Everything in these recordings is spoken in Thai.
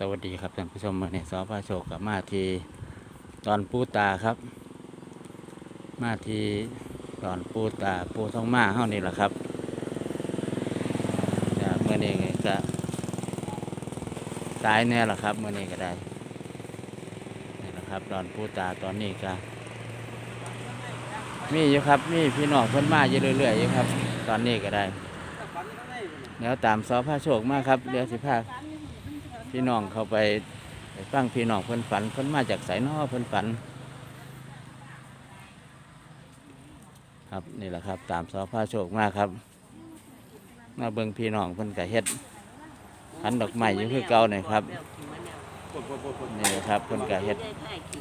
สวัสดีครับท่านผู้ชมวันนี้สอพระโชคกับมาทีตอนปูตาครับ มาทีตอนปูตาปูท้องมาเฮานี่แหละครับจะเมื่อนี้ก็ตายแน่ละครับเมื่อนี้ก็ได้นี่แหละครับตอนปูตาตอนนี้ก็มีอยู่ครับมีพี่น้องเพิ่นมาอยู่เรื่อยๆอยู่ครับ ตอนนี้ก็ได้เดี๋ยวตามสอพระโชคมาครับเดี๋ยวสิพา พี่น้องเขาไปไปฟังพี่น้องเพิ่นฝันเพิ่นมาจากไสนอเพิ่นฝัน ครับนี่แหละครับตามสอพาโชคมาครับ มาเบิ่งพี่น้องเพิ่นกะเฮ็ดขันดอกไม้อยู่คือเก่าหน่อยครับ คนคนคนคนนี่แหละครับเพิ่นกะเฮ็ด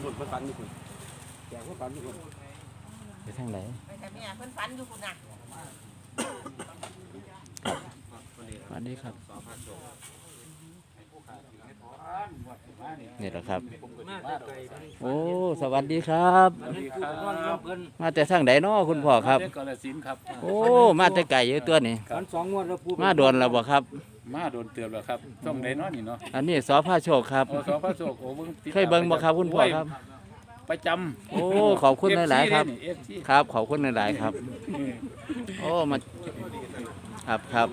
คนคนฝันนี่คนแกคนฝันนี่คนไปทางไหนไปแต่แม่เพิ่นฝันอยู่คุณน่ะสวัสดีครับ นี่แหละครับ โอ้ สวัสดีครับครับเพิ่นมาแต่ทางไหนน้อคุณพ่อครับเด็กกาลสินธุ์ครับ โอ้ มาแต่ไก่อยู่ตัวนี่ฝันสองงวดแล้วพูมาโดนแล้วบ่ครับ มาโดนเตือนแล้วครับต้องได้นอนนี่เนาะอันนี้สอพาโชคครับ โอ้สอพระโศกโอ้เบิ่งติดเคยเบิ่งบ่ครับคุณพ่อครับ ประจำ โอ้ ขอบคุณหลาย ๆ ครับเอฟซีครับ ขอบคุณหลาย ๆ ครับ โอ้ มา ครับครับ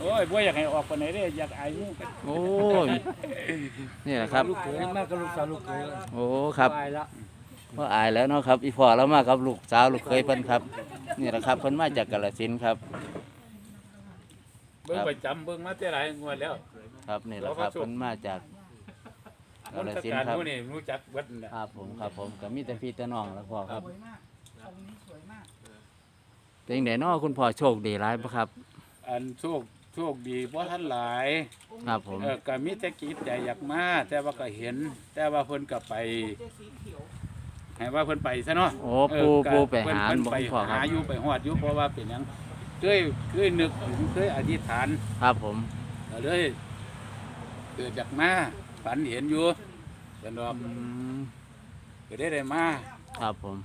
โอ้ยบ่อยากให้ออกไปไหนเด้อยากอายหมู่กันโอ้ยนี่แหละครับลูกเขยมากกับลูกสาวลูกเขยโอ้ครับตายละพ่ออายแล้วเนาะครับอีพ่อแล้วมากับลูกสาวลูกเคยเพิ่นครับ นี่แหละครับเพิ่นมาจากกาฬสินธุ์ครับ เบิ่งประจำเบิ่งมาแต่หลายงวดแล้วครับนี่แหละครับเพิ่นมาจากมกานฬตสินการธุ์ครับหมู่นี่รู้จักเบิดนั่นแหละ ครับผมครับผมก็มีแต่พี่แต่น้องแล้วพ่อครับ เป็นจังไดเนาะคุณพ่อโชคดีหลายบ่ครับ อันโชคโชคดีบ่ทันหลายครับผม เออก็มีแต่กิจใจอยากมาแต่ว่าก็เห็น แต่ว่าเพิ่นก็ไปให้ว่าเพิ่นไปซะเนาะโอ้เออปูก็ปูไปหาเพิ่นบ่ไปคุณพ่อคหารับอยู่ไปฮอดอยู่เพราะว่าเป็นหยังเคยเคยนึกถึงเคยอธิษฐาน ครับผม ก็เลยเกิดจากมาฝันเห็นอยู่สนอกอืมก็ได้ได้มา ครับผม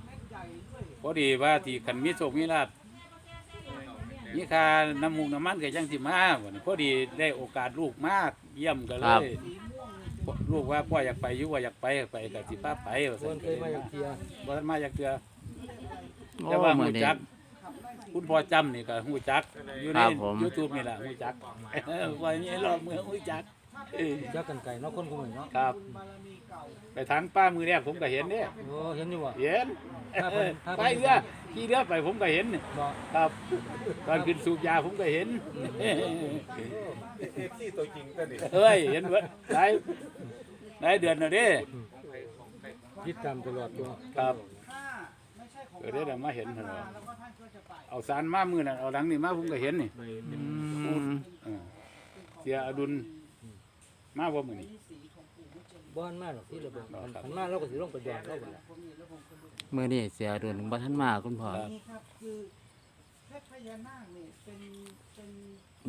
พอดีว่าที่คันมีโชคมีลาภ มีค่าน้ำมูกน้ำมันก็ยังสิมาบัดนี้พอดีได้โอกาสลูกมากเยี่ยมก็เลยลูกว่าพ่ออยากไปอยู่ว่าอยากไปไปกับสิพาไปว่าคซั่นเคยมาจากเทียบ่ทันมาอยากเทื่อโอ้แต่ว่ามื้หูอนี้ จัก คุณพ่อจำนี่ก็หูจักอยู่ใน ครับผม YouTube นี่ล่ะหูจักเออว่ามีรอบเมืองหูจักเออจักกันไก่เนาะคนกูเหมือนเนาะครับ ไปทางป้ามือแรกผมก็เห็นเด้โอ้เห็นอยู่ว่ะเห็นถ้าเอเพิ่อนถ้าไปเพิ่นเรือขี่เรือไปผมก็เห็นบอกครับตอนขึ้นสูบยาผมก็เห็น เอ้ยเห็นเบิดหลายหลายเดือนแล้วเด้คิดตามตลอดตัวครับเออได้แต่มาเห็นเถอะเอาสารมามือนั่นเอาหลังนี่มาผมก็เห็นนี่อืมเออเสียอดุลมาบ่มื้อนี้ บ้านมากหรอกที่เราบอกขันมาเราก็สิลงไปแดงเราก็แหละมื้อนี้เสียดุลบ่ทันมาคุณพ่อครับ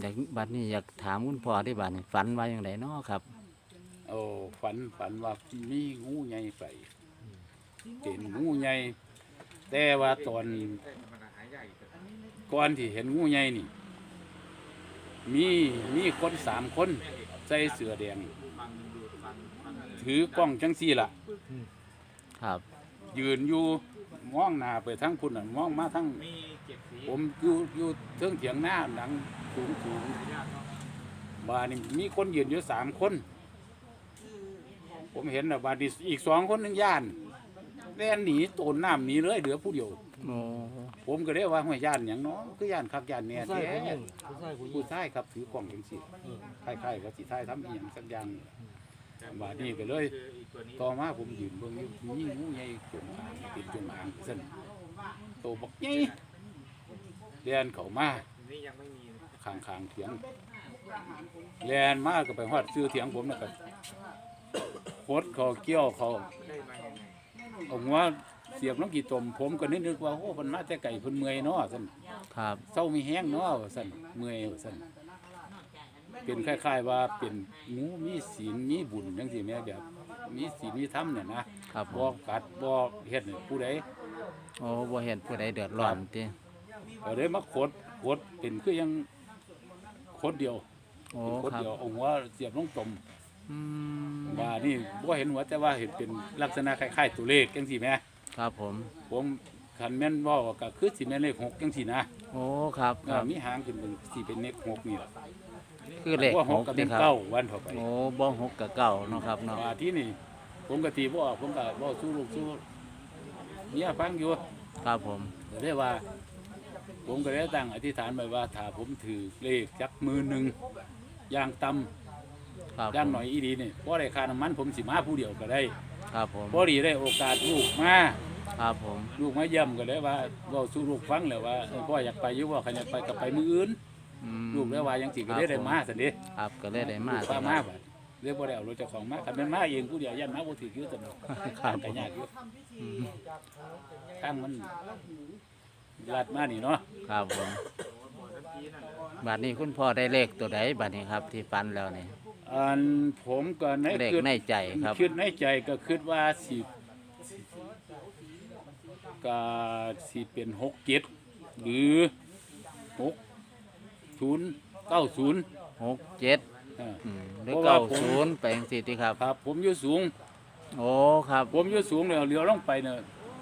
อยากบัดนี้อยากถามคุณพ่อที่บัดนี้ฝันว่าอย่างไรเนาะครับ โอ้ฝันฝันว่ามีงูใหญ่ไปเป็นงูใหญ่แต่ว่าตอนก่อนที่เห็นงูใหญ่นี่ มีมีคนสามคนใส่เสื้อแดง ถือกล้องจังซี่ล่ะ ครับ ยืนอยู่มองหน้าไปทั้งคุณน่ะมองมาทั้งผมอยู่อยู่เทิงเถียงหน้าหลังสูงสูงบาดนี่มีคนยืนอยู่สามคน ผมเห็นน่ะบาดนี้อีกสองคนหนึงย่านแล่นหนีโตนน้ำหนีเลยเหลือผู้เดียวโอ้ผมก็ได้ว่าห้วยย่านอย่างเน้องคือย่านคักย่านเนี่ยผู้ชายแท้ผู้หญิงผู้ชายผู้หญิผู้งชายครับถือกล่องจังสิคล้ายๆว่าสิท้ายทำอีหยังสักอย่างนี่ บาดนี้ก็เลย ต่อมาผมยืนเบิ่งอยู่มีงูใหญ่จงอางติดจงอางซั่นโตบักใหญ่เลียนเข้ามาข้างข้างๆเถียงเลียนมาก็ไปฮอดซื้อเถียงผมนะครับโคดเขาเกี่ยวเขาเอาหัวเสียบน้ำกี่ตมผมก็นึกว่าโอ้เพิ่นมาแต่ไก่เพิ่นเมื่อยเนาะซั่นครับเศร้ามีแห้งเนาะว่าซั่นเมื่อยว่าซั่น เป็นคล้าย ๆ ว่าเป็นงูมีศีลมีบุญจังซี่แหม่แบบมีศีลมีธรรมเนี่ยนะครับผบ่มกัดบ่เฮ็ดให้ผู้ใด โอ้บ่เห็นผู้ใดเดือดร้อนติก็เลยมาขดขดเป็นคือยังขดเดียวโอ้คนครับเดียวเอาหัวเสียบลงจมอืมว่านี่บ่เห็นหัวแต่ว่าเห็นเป็นลักษณะคล้ายๆตัวเลขจังซี่แหมครับผม ผมคันแม่นว่าก็คือสิแม่นเลขหกจังซี่นะโอ้ครับคอ่ารับมีหางขึ้นเป็นสิเป็นเลขหกนี่ล่ะ คือเลขว่าหหกกกับนี่เป็นครับเก้าวันต่อไปโอ้บ่หกกับเก้าเนาะครับเนาะว่าที่นี่ผมก็ตีบ่ออกผมก็บ่สู้ลูกสู้เมียฟังอยู่ครับผมก็ได้ว่า ผมก็ได้ตั้งอธิษฐานไว้ว่า ถ้าผมถือเลขจักมือหนึ่งอย่างต่ำครับอย่างหน่อยอีดีนี่บ่ได้ค่าน้ำมันผมสิมาผู้เดียวก็ได้ครับผมพอดีได้โอกาสลูกมา ครับผม ลูกมาเยี่ยมก็เลยว่าเว้าสู่ลูกฟังแล้วว่าเออพ่ออยากไปอยู่บ่คันอยากไปก็ไปมื้ออื่น อืมลูกเลยว่ายังสิก็ได้ได้มาซั่นเด้ครับก็เลยได้มาลูกพามาบัดเรียกบ่ได้เอารถเจ้าของมาคันแม่นมาเองผู้เดียวยันมาบ่ถืออยู่ซั่นเนาะครับก็ผมยากอยู่อืมทางมันลาดมานี่เนาะครับผมบัดนี้คุณพ่อได้เลขตัวใดบัดนี้ครับ ที่ฟันแล้วนี่อันผมก็ในเลขคิดในใจครับคิดในใจก็คิดว่าสิก็สิเป็นหกเจ็ดหรือหก ศูนย์เก้าศูนย์หกเจ็ดอ่าอืมหรือเพราะว่าเก้าผมศูนย์ไปจังซี่ติครับ ครับ ผมอยู่สูง โอ้ครับผมอยู่สูงเนี่ยเรือลงไปเนี่ย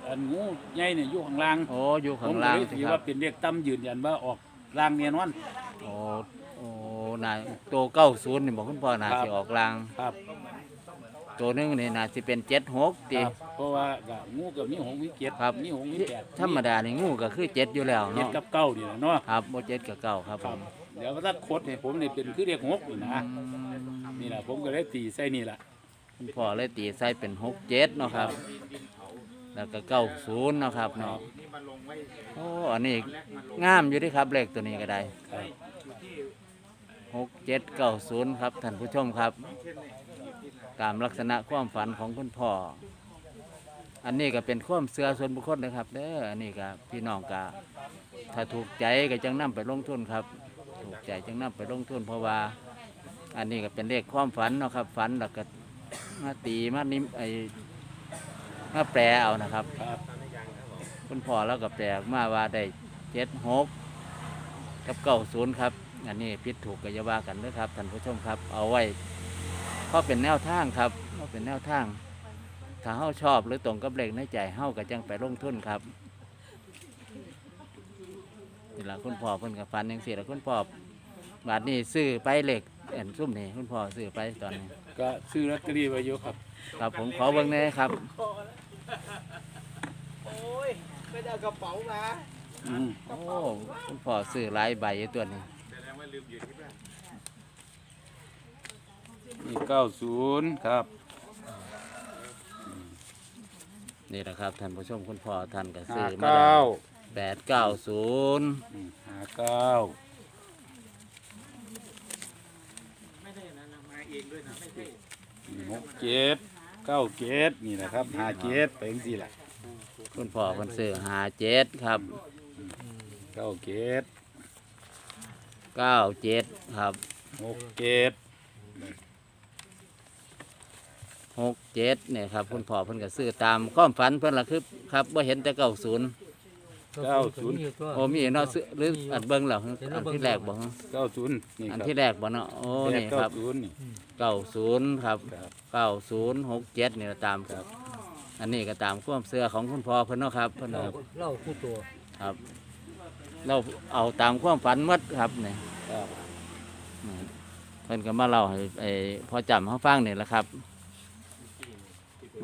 อันงูใหญ่เนี่ยอยู่ข้างล่างโอ้อยู่ผข้างมก็ล่างเลยสิถือครัว่าบเป็นเลขตั้มยืนยันว่าออกล่างเนียนวัน โอ้โอ้นายตัวเก้าศูนย์นี่บอกคุณพ่อน่าครับ สิออกลาง ครับ ตัวหนึงนี่น่าสิเป็นเจ็ดหกคติรับเพราะว่าก็งูกับมีหงมีเกียรติครับ มีหงมีแปดธรรมดานี่งูก็คือเจ็ดอยู่แล้วเจ็ดเนาะกับเก้านี่แหละเนาะครับบ่เจ็ดกับเก้าครับคผรับมเดี๋ยวถ้าโคดให้ผมนี่เป็นคือเรียกหกนี่นะอืมนี่แหละผมก็เลยตีใส่นี่แหละคุณพ่อเลยตีใส่เป็นหกเจ็ดเนาะครับ แล้วก็เก้าศูนย์เนาะครับเนาะโอ้อันนี้งามอยู่เดิครับเลขตัวนี้ก็ได้ครับ หกเจ็ดเก้าศูนย์ครับท่านผู้ชมครับ ตามลักษณะความฝันของคุณพ่อ อันนี้ก็เป็นความเสือส่วนบุคคลนะครับเด้ออันนี้ก็พี่น้องก็ถ้าถูกใจก็จังนํไปลงทุนครับ ถูกใจจังนํไปลงทุนเพราะว่า อันนี้ก็เป็นเลขความฝันเนาะครับ ฝันแล้วก็มาตีมานิมไอมาแปลเอานะครับครับคุณพ่อแล้วก็แปลออกมาว่าได้เจ็ดหกกับเก้าศูนย์ครับ อันนี้พิษถูกกัยาว่ากันเด้วยครับท่านผู้ชมครับ เอาไว้ เพราะเป็นแนวทางครับเพราะเป็นแนวทาง ถ้าเฮาชอบหรือตรงกับเลขในใจเฮาก็จังไปลงทุนครับนี่ละคุณพ่อเพิ่นกับฟันยังสี่ละคุณพ่อบาทนี้ซื้อไปเลขเอ็นซุ่มนี่คุณพ่อซื้อไปตอนนี้ ก็ซื้อลอตเตอรี่ไว้อยู่ครับ ครับผมขอเบิ่งหน่อยครับ โอ้ยไปเอากระเป๋ามาอืมโอ้คุณพ่อซื้อหลายใบอยู่ตัวนี้นี่ เก้าศูนย์ครับนี่แหละครับท่านผู้ชมคุณพ่อท่านก็ห้าซื้อมาเก้าแปดเก้าศูนย์อืมห้าเก้าหกเจ็ดเก้าเจ็ดนี่แหละครับห้าเจ็ดไปจังสี่แหละคุณพ่อคนซื้อหาเจ็ดครับเก้าเจ็ดเก้าเจ็ดครับหกเจ็ด หกเจ็ดเนี่ยครับคุณพ่อเพิ่นก็ซื้อตามความฝันเพิ่นละคือครับว่าเห็นแต่เก้าศูนย์เก้าศูนย์ โอ้มีเนาะซื้อหรืออันเบิ้งเหรออันที่แรกบ่ฮะเก้าศูนย์นี่อันครับที่แรกบ่เนาะโอ้แปดนี่คเก้ารับศูนย์นี่ เก้าศูนย์ครับครับ เก้าศูนย์หกเจ็ดเนี่ยตามครับ อันนี้ก็ตามความเสื้อของคุณพ่อเพิ่นเนาะครับเพิ่นเล่าเอาเล่าผู้ตัวครับ เราเอาตามความฝันหมดครับเนี่ยครับนี่เพิ่นก็มาเล่าให้ไอ้พอจำเขาฟังนี่แหละครับ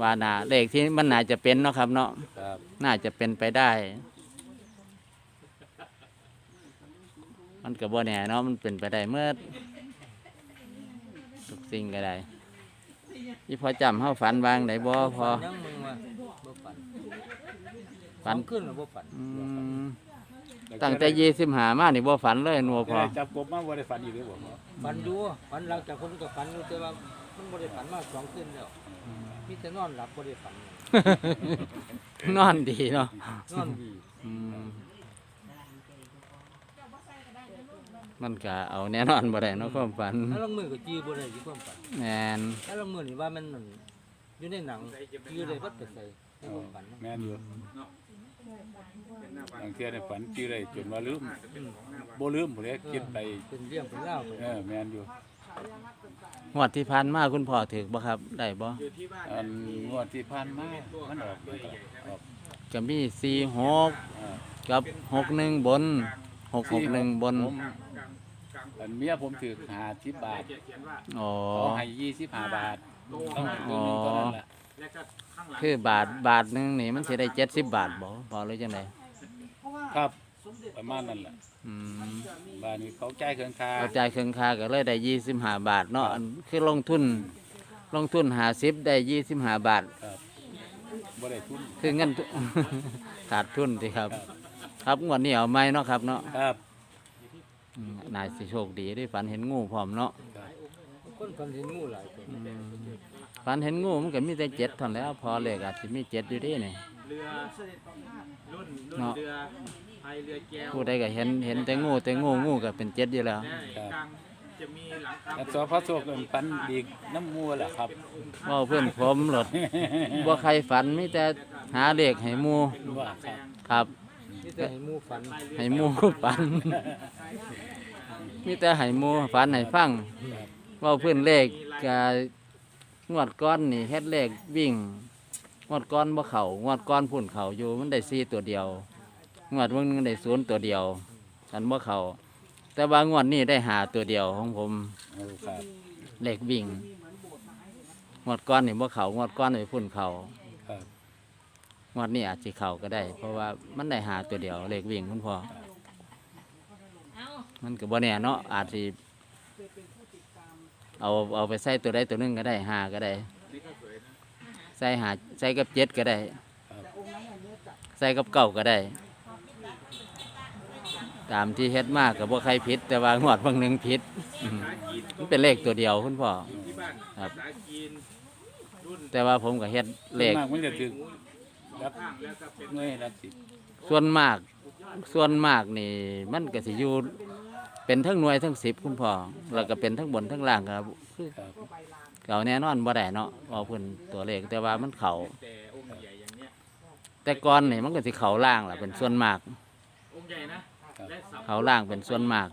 ว่าน่าเลขที่มันน่าจะเป็นเนาะครับ เนาะครับน่าจะเป็นไปได้ มันก็บ่แน่เนาะมันเป็นไปได้เมื่อทุกสิ่งก็ได้ที่พอจำเขาฝันวางไหนบ่พอยังมึงมาบ่ฝันฝันขึ้นหรือบ่ฝันอืมตั้งแต่ยี่สิบหามานี่บ่ฝันเลยหนัวพอได้จับกบมาบ่ได้ฝันอีกหรือเปล่าฝันอยู่ฝันหลังจากคนก็ฝันอยู่แต่ว่ามันบ่ได้ฝันมาสองคืนแล้ว มีแต่นอนหลับบ่ได้ฝันนอนดีเนาะนอนดีอืมมันก็เอาแน่นอนบ่ได้เนาะความฝันแล้วลางมือก็จื้อบ่ได้อยู่ความฝันแมนแล้วลางมือนี่ว่ามันนั่นอยู่ในหนังจื้อได้บัดไปใส่ในความฝันนะแม่นอยู่บางเทื่อในฝันชื่อได้จนว่าลืมบ่ลืมพุ่นเด้คิดไปเป็นเรื่องเป็นเล่าวไปเออแม่นอยู่ งวดที่ผ่านมาคุณพ่อถือบ่ครับ ได้บ่อันงวดที่ผ่านมามันออกมันก็ออกก็มีสี่หกอ่ากับหกหนึ่งบนหกหกหนึ่งบนผมอันเมียผมถือ50บาทอ๋อ เขาให้25บาทต้องให้ตัวหนึงตัวนั้นแหละคือบาทบาทหนึงนี่มันสิได้เจ็ดสิบบาทบ่พอหรือจังไดครับ ประมาณนั้นแหละ อืมบ้านนี้เขาจ่ายเครื่องค่าเอาจ่ายเครื่องค่าก็เลยได้ยี่สิบห้าบาทเนาะอันคือลงทุน ลงทุนหาสิบได้ยี่สิบห้าบาท ครับบ่ได้ทุนคือเงินขาดทุนสิครับ ครับงวดนี้เอาไหมเนาะครับเนาะครับอืมนายสิโชคดีได้ฝันเห็นงูพร้อมเนาะครับคนพันเห็นงูหลายตัวอืมฝันเห็นงูมันก็มีแต่เจ็ดเท่านั้นแหล้ว พอเลยอาจจะมีเจ็ดอยู่เดีนี่ เรือรุ่นรุ่นเนาะ เรือพาย เรือแก้วผู้ใดก็เห็นเห็นแต่งูแต่งูงูก็เป็นเจ็ดอยู่แล้วเนี่ยกลางจะมีหลังคาแล้วสอพระโชคเอิ้นปันดีกน้ำมัวแหละครับเว่าเพื่อนผมหลดว่าใครฝันมีแต่หาเลขให้หมูว่าครับครับ นี่แต่ให้หมูฝันให้หมูฝันมีแต่ให้หมูฝันให้ฟังเว่าเพื่อนเลขกงวดก้อนนี่เฮ็ดเลขวิ่ง งวดก้อนบ่เขางวดก้อนพุ่นเขาอยู่มันได้สี่ตัวเดียว งวดวันนึงได้ศูนย์ตัวเดียวฉันบ่เขาแต่ว่างวดนี้ได้หาตัวเดียวของผมเอาครับเลขวิ่งงวดก้อนนี่บ่เขางวดก้อนไปพุ่นเขาครับงวดนี้อาจสิเขาก็ได้ เพราะว่ามันได้หาตัวเดียวเลขวิ่งคุณพ่อมันก็บ่แน่เนาะอาจสิเอาเอาไปใส่ตัวใดตัวหนึงก็ได้หาก็ได้ ใส่หาใส่กับเจ็ดก็ได้ใส่กับเก่าก็ได้ ตามที่เฮ็ดมากกับว่าใครผิด แต่ว่างวดบางหนึ่งผิดอืมมันเป็นเลขตัวเดียวคุณพ่อ ที่บ้านครับ สายจีนแต่ว่าผมก็เฮ็ดเลข มากมันจะถึงรับข้างแล้วก็เป็นหน่วยรับสิบส่วนมาก ส่วนมากนี่ มันก็สิอยู่เป็นทั้งหน่วยทั้งสิบคุณพ่อแล้วก็เป็นทั้งบนทั้งล่างครับคือครับเก่าแน่นอนบ่ได้เนาะเอาเพิ่นตัวเลขแต่ว่ามันเขาแต่องค์ใหญ่อย่างเนี้ยแต่ก่อนนี่มันก็สิเขาล่างล่ะเป็นส่วนมากองค์ใหญ่นะ เขาล่างเป็นส่วนมาก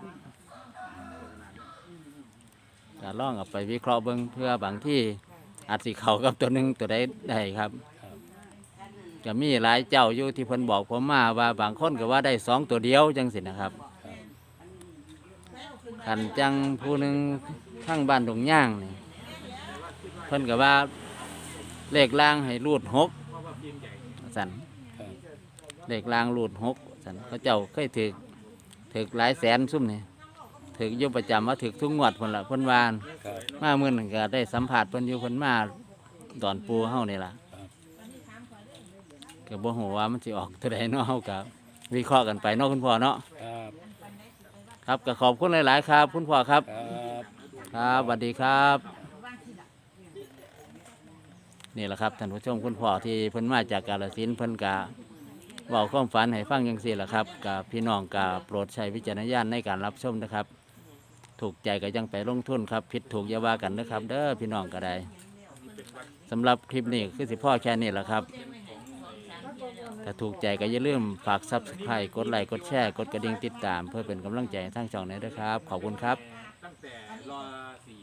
ก็ลองเอาไปวิเคราะห์เบิ่งเพื่อบางที่อาจสิเขากับตัวหนึ่งตัวใดได้ครับ จะมีหลายเจ้าอยู่ที่เพิ่นบอกผมมาว่าบางคนก็ว่าได้สองตัวเดียวจังสินะครับขันจังผู้หนึ่งข้างบ้านดงย่างนี่เพิ่นก็ว่าเลขล่างให้รูดหกสันเลขล่างรูดหกสันเขาเจ้าเคยถือ ถือหลายแสนซุ่มนี่ถืออยู่ประจำว่าถือทุกงวดเพิ่นละเพิ่นวานครับมาเมื่อนึงก็ได้สัมผัสเพิ่นอยู่เพิ่นมาตอนปูเฮานี่ล่ะครับก็บ่ฮู้ว่ามันสิออกตัวใดเนาะเฮาก็วิเคราะห์กันไปเนาะคุณพ่อเนาะครับครับก็ขอบคุณหลาย ๆ ครับ คุณพ่อครับ ครับครับสวัสดีครับ นี่แหละครับท่านผู้ชมคุณพ่อที่เพิ่นมาจากกาลสินธุ์เพิ่นกะ เว้าความฝันให้ฟังยังสี่ละครับกับพี่น้องกะโปรดใช้วิจารณญาณในการรับชมนะครับ ถูกใจก็ยังไปลงทุนครับผิดถูกอย่าว่ากันนะครับ เด้อพี่น้องก็ได้สำหรับคลิปนี้คือสิพ่อแค่นี้แหละครับถ้าถูกใจก็อย่าลืมฝากซับสไครต์กดไลค์กดแชร์กดกระดิ่งติดตาม เพื่อเป็นกำลังใจให้ทางช่องนี้ด้วยครับ ขอบคุณครับ ตั้งแต่รอสี่